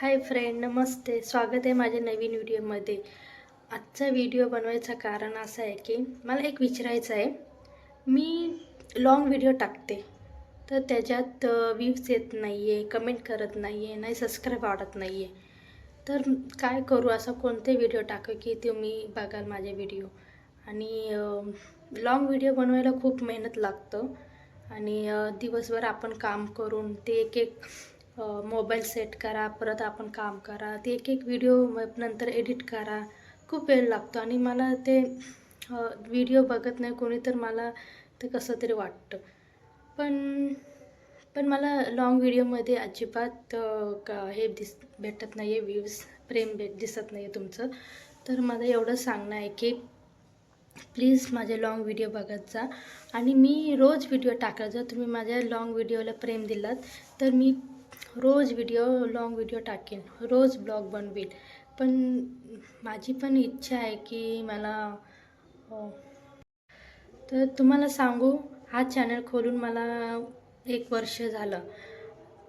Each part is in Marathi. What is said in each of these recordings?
हाय फ्रेंड नमस्ते. स्वागत आहे माझ्या नवीन व्हिडिओमध्ये. आजचा व्हिडिओ बनवायचं कारण असं आहे की मला एक विचारायचं आहे. मी लाँग व्हिडिओ टाकते. तर त्याच्यात व्ह्यूज येत नाही आहे कमेंट करत नाही आहे नाही सबस्क्राईब वाढत नाही आहे तर काय करू? असं कोणते व्हिडिओ टाकू की तुम्ही बघाल माझे व्हिडिओ आणि लाँग व्हिडिओ बनवायला खूप मेहनत लागतं. आणि दिवसभर आपण काम करून ते एक एक मोबाईल सेट करा परत आपण काम करा ते एक एक व्हिडिओ नंतर एडिट करा. खूप वेळ लागतो आणि मला ते व्हिडिओ बघत नाही कोणी तर मला ते कसं तरी वाटतं. पण पण मला लाँग व्हिडिओमध्ये अजिबात का हे दिस भेटत नाही आहे व्ह्यूज प्रेम भेट दिसत नाही आहे तुमचं. तर मला एवढं सांगणं आहे की प्लीज माझे लाँग व्हिडिओ बघत जा. आणि मी रोज व्हिडिओ टाकला जर तुम्ही माझ्या लाँग व्हिडिओला प्रेम दिलात तर मी रोज व्हिडिओ लाँग व्हिडिओ टाकेन. रोज ब्लॉग बनवेल. पण माझी पण इच्छा आहे की मला तर तुम्हाला सांगू हा चॅनल खोलून मला एक वर्ष झालं.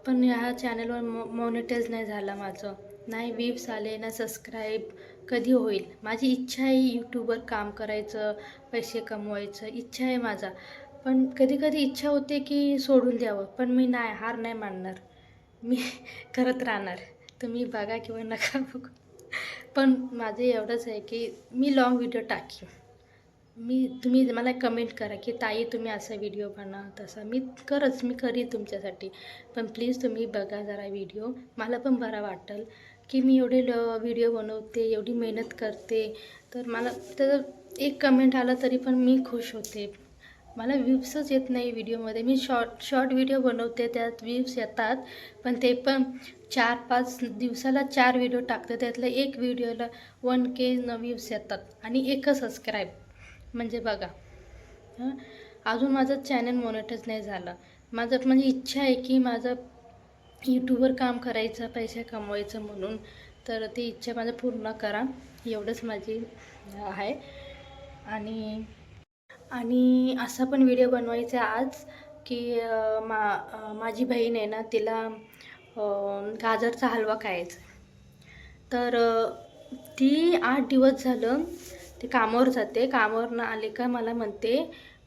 पण ह्या चॅनलवर मो मॉनिटाईज नाही झालं माझं. नाही व्ह्यूज आले ना सबस्क्राईब कधी होईल? माझी इच्छा आहे यूट्यूबवर काम करायचं पैसे कमवायचं. इच्छा आहे माझा. पण कधी कधी इच्छा होते की सोडून द्यावं. पण मी नाही हार नाही मानणार. मी करत राहणार. तुम्ही बघा किंवा नका बघू. पण माझं एवढंच आहे की मी लाँग व्हिडिओ टाकीन. मी तुम्ही मला कमेंट करा की ताई तुम्ही असा व्हिडिओ बना तसा. मी करच मी करीन तुमच्यासाठी. पण प्लीज तुम्ही बघा जरा व्हिडिओ मला पण बरा वाटेल की मी एवढे ल व्हिडिओ बनवते एवढी मेहनत करते. तर मला तर एक कमेंट आला तरी पण मी खुश होते. मला व्ह्यूजच येत नाही व्हिडिओमध्ये मी शॉर्ट शॉर्ट व्हिडिओ बनवते त्यात व्ह्यूज येतात. पण ते पण चार पाच दिवसाला चार व्हिडिओ टाकते. त्यातल्या एक व्हिडिओला वन के न व्ह्यूज येतात. आणि एकच सबस्क्राईब म्हणजे बघा. हां? अजून माझं चॅनल मॉनिटाईज नाही झालं. माझं म्हणजे इच्छा आहे की माझं यूट्यूबवर काम करायचं पैसे कमवायचं म्हणून. तर ती इच्छा माझं पूर्ण करा. एवढंच माझी आहे. आणि आणि असा पण व्हिडिओ बनवायचा आहे आज की मा माझी बहीण आहे ना तिला गाजरचा हलवा खायचा तर ती आठ दिवस झालं ते कामावर जाते. कामावरनं आले का मला म्हणते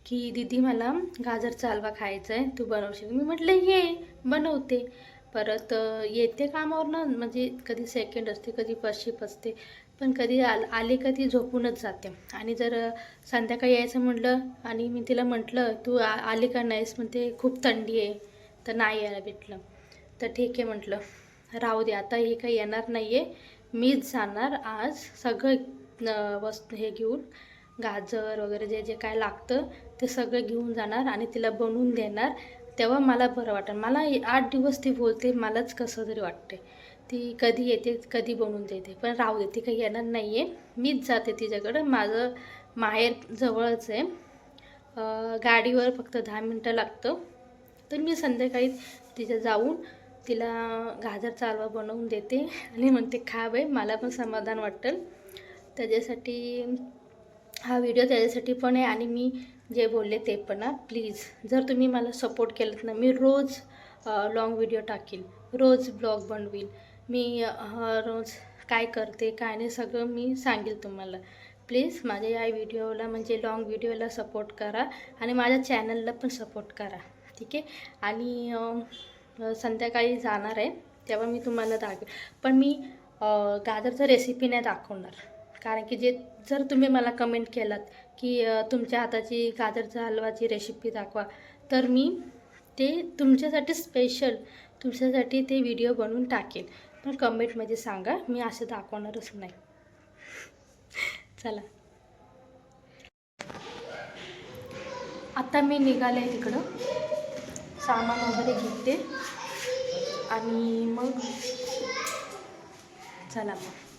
की दीदी मला गाजरचा हलवा खायचा आहे. तू बनवशील मी म्हटलं ये बनवते. परत येते कामावरनं म्हणजे कधी सेकंड असते कधी फर्स्ट शिप असते. पण कधी आल आले का ती झोपूनच जाते. आणि जर संध्याकाळी यायचं म्हटलं आणि मी तिला म्हटलं तू आ आली का नाहीस? म्हणते खूप थंडी आहे. तर नाही यायला भेटलं. तर ठीक आहे म्हटलं. राहू दे आता हे काही येणार नाही आहे मीच जाणार आज सगळं वस्तू हे घेऊन गाजर वगैरे जे जे काय लागतं ते सगळं घेऊन जाणार आणि तिला बनवून देणार. तेव्हा मला बरं वाटेल. मला आठ दिवस ती बोलते मलाच कसं तरी वाटते ती कधी येते कधी बनवून देते. पण राहू दे ती काही येणार नाही आहे मीच जाते तिच्याकडं. माझं माहेर जवळच आहे. गाडीवर फक्त दहा मिनटं लागतं. तर मी संध्याकाळी तिच्या जाऊन तिला गाजर चालवा बनवून देते आणि म्हणते खा बाई मला पण समाधान वाटतं. त्याच्यासाठी हा व्हिडिओ त्याच्यासाठी पण आहे आणि मी जे बोलले ते पण ना प्लीज जर तुम्ही मला सपोर्ट केलं ना मी रोज लाँग व्हिडिओ टाकील रोज ब्लॉग बनवील मी रोज काय करते काय नाही सगळं मी सांगेल तुम्हाला. प्लीज माझ्या या व्हिडिओला म्हणजे लाँग व्हिडिओला सपोर्ट करा आणि माझ्या चॅनलला पण सपोर्ट करा. ठीक आहे? आणि संध्याकाळी जाणार आहे तेव्हा मी तुम्हाला दाखवेल. पण मी गाजरचं रेसिपी नाही दाखवणार. कारण की जे जर तुम्ही मला कमेंट केलात की तुमच्या हाताची गाजरचा हलवाची रेसिपी दाखवा तर मी ते तुमच्यासाठी स्पेशल तुमच्यासाठी ते व्हिडिओ बनवून टाकेल. पण कमेंटमध्ये सांगा. मी असं दाखवणारच नाही. चला. आता मी निघाले तिकडं. सामान वगैरे घेते. आणि मग चला मग.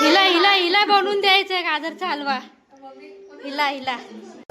हिला हिला हिला बनवून द्यायचंय गाजरचा हलवा. हिला हिला.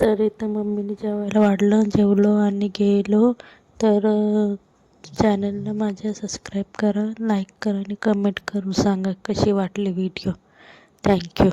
तर इथं मम्मीने जेवायला वाढलं जेवलो आणि गेलो. तर चॅनलला माझ्या सबस्क्राईब करा लाईक करा आणि कमेंट करून सांगा कशी वाटली व्हिडिओ थँक्यू